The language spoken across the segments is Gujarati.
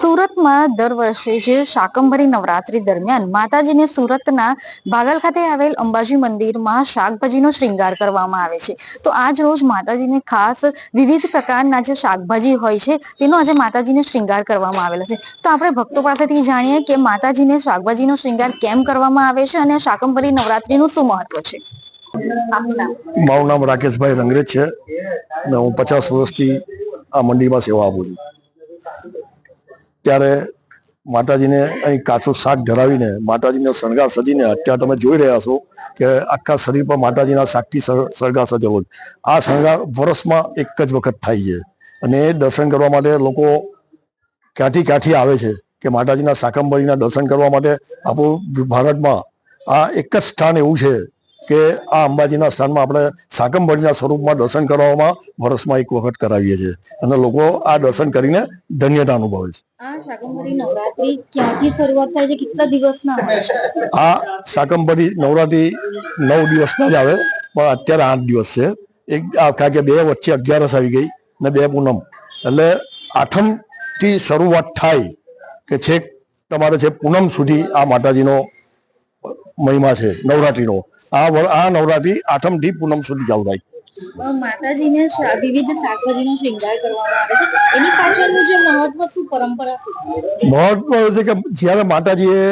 સુરતમાં દર વર્ષે જે શાકંભરી નવરાત્રી દરમિયાન માતાજીને સુરતના ભાગલ ખાતે આવેલ અંબાજી મંદિરમાં શાકભાજીનો શ્રૃંગાર કરવામાં આવે છે. તો આજ રોજ માતાજીને ખાસ વિવિધ પ્રકારના જે શાકભાજી હોય છે, તેનો આજે માતાજીને શ્રૃંગાર કરવામાં આવેલો છે. તો આપણે ભક્તો પાસેથી જાણીએ કે માતાજીને શાકભાજીનો શ્રૃંગાર કેમ કરવામાં આવે છે અને શાકંભરી નવરાત્રીનું શું મહત્વ છે? મારું નામ રાકેશભાઈ રંગરેજ છે અને હું પચાસ વર્ષથી આ મંદિરમાં સેવા આપું છું. ત્યારે માતાજીને અહીં કાચું શાક ધરાવીને, માતાજીનો શણગાર સજીને અત્યારે તમે જોઈ રહ્યા છો કે આખા શરીર પર માતાજીના શાકથી શણગાર સજેલો આ શણગાર વર્ષમાં એક જ વખત થાય છે અને દર્શન કરવા માટે લોકો ક્યાંથી ક્યાંથી આવે છે કે માતાજીના શાકંભરીના દર્શન કરવા માટે આપણું ભારતમાં આ એક જ સ્થાન એવું છે કે આ અંબાજીના સ્થાનમાં આપણે સાકંભળીના સ્વરૂપમાં દર્શન કરવામાં વર્ષમાં એક વખત કરાવીએ છીએ. અને લોકો આ દર્શન કરીને ધન્યતા અનુભવે છે. આ શાકંભરી નવરાત્રી નવ દિવસના જ આવે પણ અત્યારે આઠ દિવસ છે. એક આ કારણ કે બે વચ્ચે અગિયારસ આવી ગઈ ને બે પૂનમ. એટલે આઠમથી શરૂઆત થાય કે છેક તમારે છે પૂનમ સુધી આ માતાજીનો મહિમા છે નવરાત્રીનો. આ આ નવરાત્રી આઠમથી પૂનમ સુધી થાય માતાજીને વિવિધ શાકભાજીનો શ્રૃંગાર કરવામાં આવે છે. એની પાછળનું જે મહત્વ શું પરંપરા છે મહત્વ છે કે જ્યારે માતાજીએ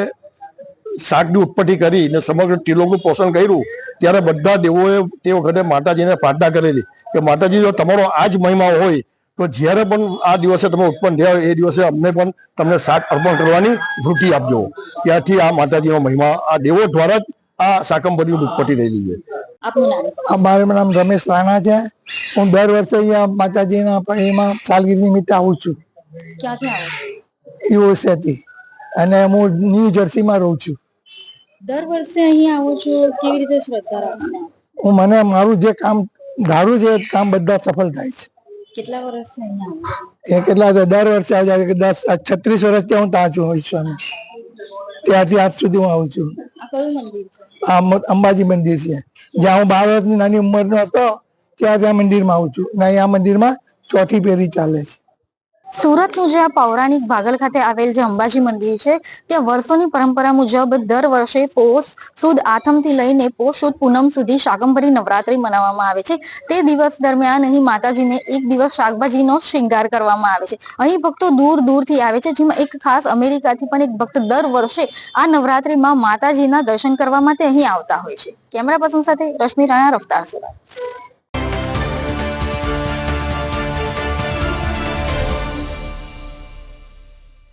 શાકની ઉત્પત્તિ કરી ને સમગ્ર તિલોકનું પોષણ કર્યું ત્યારે બધા દેવોએ તે વખતે માતાજીને પ્રાર્થના કરેલી કે માતાજી જો તમારો આ જ મહિમા હોય તો જ્યારે પણ આ દિવસે તમે ઉત્પન્ન થયા એ દિવસે અમને પણ તમને શાક અર્પણ કરવાની વૃત્તિ આપજો. ત્યાંથી આ માતાજીનો મહિમા આ દેવો દ્વારા જ આ શાકંભરીની ઉત્પત્તિ થયેલી છે. મારું નામ રમેશ રાણા છે. હું દર વર્ષે અહીંયા માતાજીના એમાં સાલગીરી નિમિત્તે આવું છું. યુએસએથી અને હું ન્યૂ જર્સીમાં રહું છું. દર વર્ષે અહીંયા આવું છું? કેવી રીતે શ્રદ્ધા રાખીને હું મને મારું જે કામ ધારું છે કામ બધા સફળ થાય છે. કેટલા વર્ષ અહીંયા એ કેટલા? દર વર્ષે આવી જાય દસ છત્રીસ વર્ષથી હું ત્યાં છું ઈશ્વરનું ત્યારથી આજ સુધી હું આવું છું. આ આ અંબાજી મંદિર છે. જ્યાં હું બાર વર્ષની નાની ઉંમરનો હતો, ત્યાં ત્યાં મંદિરમાં આવું છું. અને અહીંયા મંદિરમાં ચોથી પેઢી ચાલે છે. સુરતનું જે આ પૌરાણિક ભાગલ ખાતે આવેલ જે અંબાજી મંદિર છે, ત્યાં વર્ષોની પરંપરા મુજબ દર વર્ષે પોષ સુદ આથમથી લઈને પોષ સુદ પૂનમ સુધી શાકંભરી નવરાત્રી મનાવવામાં આવે છે. તે દિવસ દરમિયાન અહીં માતાજીને એક દિવસ શાકભાજીનો શૃંગાર કરવામાં આવે છે. અહીં ભક્તો દૂર દૂરથી આવે છે, જેમાં એક ખાસ અમેરિકાથી પણ એક ભક્ત દર વર્ષે આ નવરાત્રીમાં માતાજીના દર્શન કરવા માટે અહીં આવતા હોય છે. કેમેરા પર્સન સાથે રશ્મિ રાણા, રફતાર સુરત.